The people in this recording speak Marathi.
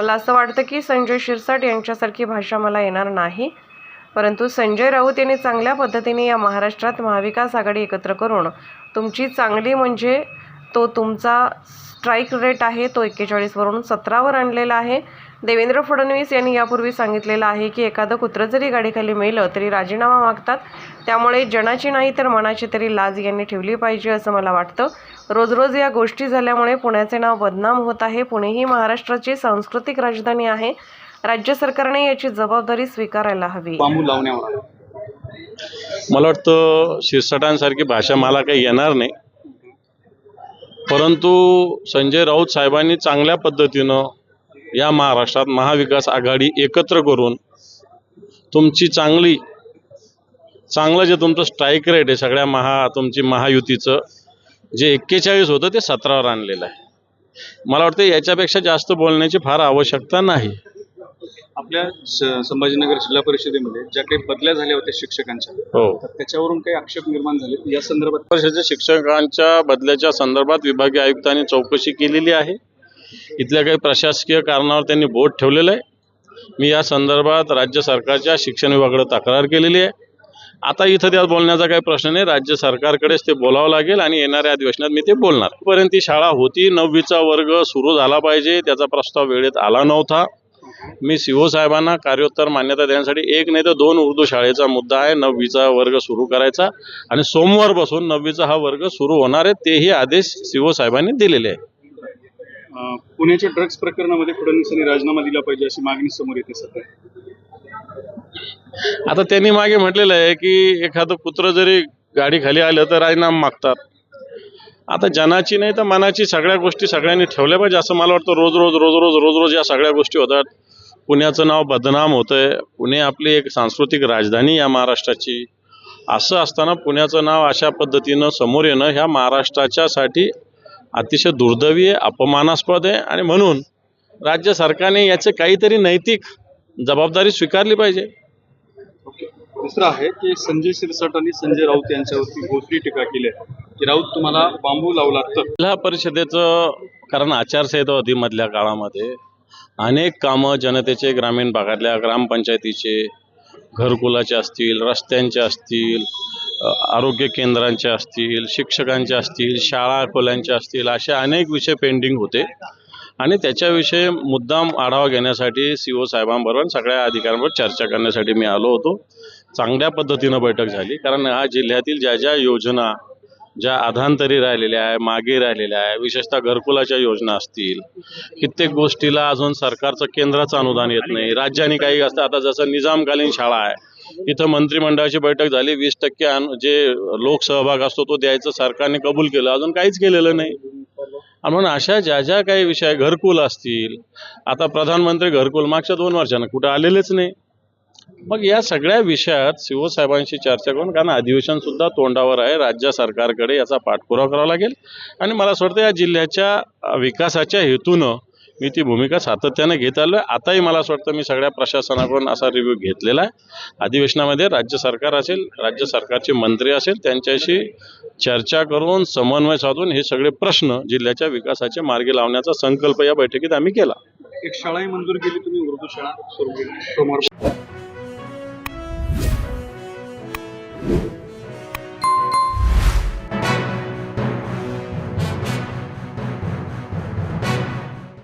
मला असं वाटतं की संजय शिरसाट यांच्यासारखी भाषा मला येणार नाही. परंतु संजय राऊत यांनी चांगल्या पद्धतीने या महाराष्ट्रात महाविकास आघाडी एकत्र करून तुमची चांगली म्हणजे तो तुमचा स्ट्राईक रेट आहे तो एक्केचाळीसवरून सतरावर आणलेला आहे. देवेंद्र फडणवीस यांनी यापूर्वी सांगितलेलं आहे की एखादं कुत्रं जरी गाडीखाली मेलं तरी राजीनामा मागतात. त्यामुळे जनाची नाही तर मनाची तरी लाज यांनी ठेवली पाहिजे असं मला वाटतं. रोज रोज या गोष्टी झाल्यामुळे पुण्याचे नाव बदनाम होत आहे. पुणे ही महाराष्ट्राची सांस्कृतिक राजधानी आहे. राज्य सरकारने याची जबाबदारी स्वीकारायला हवी. मला वाटतं शिरसाटांसारखी भाषा मला काही येणार नाही. परंतु संजय राऊत साहेबांनी चांगल्या पद्धतीनं या महाराष्ट्रात महाविकास आघाडी एकत्र करून तुमची चांगली चांगलं जे तुमचं स्ट्राईक रेट आहे सगळ्या महा तुमची महायुतीचं जे एक्केचाळीस होतं ते सतरावर आणलेलं आहे. मला वाटतं याच्यापेक्षा जास्त बोलण्याची फार आवश्यकता नाही. आपल्या संभाजीनगर जिल्हा परिषदेमध्ये ज्या काही बदल्या झाल्या होत्या शिक्षकांच्या हो. तर त्याच्यावरून काही आक्षेप निर्माण झाले? या संदर्भात वर्षाच्या शिक्षकांच्या बदल्याच्या संदर्भात विभागीय आयुक्तांनी चौकशी केलेली आहे. इथल्या काही प्रशासकीय कारणावर त्यांनी बोट ठेवलेलं आहे. मी या संदर्भात राज्य सरकारच्या शिक्षण विभागाकडे तक्रार केलेली आहे. आता इथं त्यात बोलण्याचा काही प्रश्न नाही. राज्य सरकारकडेच ते बोलावं लागेल आणि येणाऱ्या अधिवेशनात मी ते बोलणार. पर्यंत ती शाळा होती. नववीचा वर्ग सुरू झाला पाहिजे. त्याचा प्रस्ताव वेळेत आला नव्हता. मी सीओ साहेबांना कार्योत्तर मान्यता देण्यासाठी एक नाही तर दोन उर्दू शाळेचा मुद्दा आहे. नववीचा वर्ग सुरू करायचा आणि सोमवारपासून नववीचा हा वर्ग सुरू होणार आहे. तेही आदेश सीओ साहेबांनी दिलेले आहे पुण्याच्या ड्रग्ज प्रकरणामध्ये फडणवीसांनी राजीनामा दिला पाहिजे अशी मागणी समोर येते सध्या. आता त्यांनी मागे म्हटलेलं आहे की एखादं कुत्र जरी गाडी खाली आलं तर राजीनामा मागतात. आता जनाची नाही तर मनाची सगळ्या गोष्टी सगळ्यांनी ठेवल्या पाहिजे असं मला वाटतं रोज रोज रोज रोज रोज रोज या सगळ्या गोष्टी होतात. पुण्याचं नाव बदनाम होतंय. पुणे आपली एक सांस्कृतिक राजधानी या महाराष्ट्राची. असं असताना पुण्याचं नाव अशा पद्धतीनं समोर येणं ह्या महाराष्ट्राच्यासाठी अतिशय दुर्दैवी आहे अपमानास्पद आहे आणि म्हणून राज्य सरकारने याचे काहीतरी नैतिक जबाबदारी स्वीकारली पाहिजे. दुसरं आहे की संजय शिरसाट आणि संजय राऊत यांच्यावरती भोसरी टीका केली आहे. की राऊत तुम्हाला बांबू लावला तर? जिल्हा परिषदेचं कारण आचारसंहिता होती मधल्या काळामध्ये अनेक कामं जनतेचे ग्रामीण भागातल्या ग्रामपंचायतीचे घरकुलाचे असतील रस्त्यांचे असतील आरोग्य केंद्रांचे असतील शिक्षकांचे असतील शाळा खोल्यांचे असतील असे अनेक विषय पेंडिंग होते. आणि त्याच्याविषयी मुद्दाम आढावा घेण्यासाठी सी ओ साहेबांबरोबर सगळ्या अधिकाऱ्यांबरोबर चर्चा करण्यासाठी मी आलो होतो. चांगल्या पद्धतीनं बैठक झाली. कारण हा जिल्ह्यातील ज्या ज्या योजना ज्या आधांतरी राहिलेल्या आहे मागे राहिलेल्या आहे विशेषतः घरकुलाच्या योजना असतील कित्येक गोष्टीला अजून सरकारचं केंद्राचं अनुदान येत नाही राज्याने काही असतं आता जसं निजामकालीन शाळा आहे इथं मंत्रिमंडळाची बैठक झाली. वीस टक्के जे लोकसहभाग असतो तो द्यायचं सरकारने कबूल केलं. अजून काहीच केलेलं नाही. म्हणून अशा ज्या ज्या काही विषय घरकुल असतील. आता प्रधानमंत्री घरकुल मागच्या दोन वर्षांना कुठं आलेलेच नाही. मग या सगळ्या विषयात शिवसाहेबांशी चर्चा करून कारण अधिवेशन सुद्धा तोंडावर आहे राज्य सरकारकडे याचा पाठपुरावा करावा लागेल. आणि मला असं वाटतं या जिल्ह्याच्या विकासाच्या हेतूनं मी ती भूमिका सातत्याने घेत आलो आहे आताही मला असं वाटतं मी सगळ्या प्रशासनाकडून असा रिव्ह्यू घेतलेला आहे. अधिवेशनामध्ये राज्य सरकार असेल राज्य सरकारचे मंत्री असेल त्यांच्याशी चर्चा करून समन्वय साधून हे सगळे प्रश्न जिल्ह्याच्या विकासाचे मार्गी लावण्याचा संकल्प या बैठकीत आम्ही केला. एक शाळाही मंजूर केली तुम्ही उर्दू शाळा सुरू केली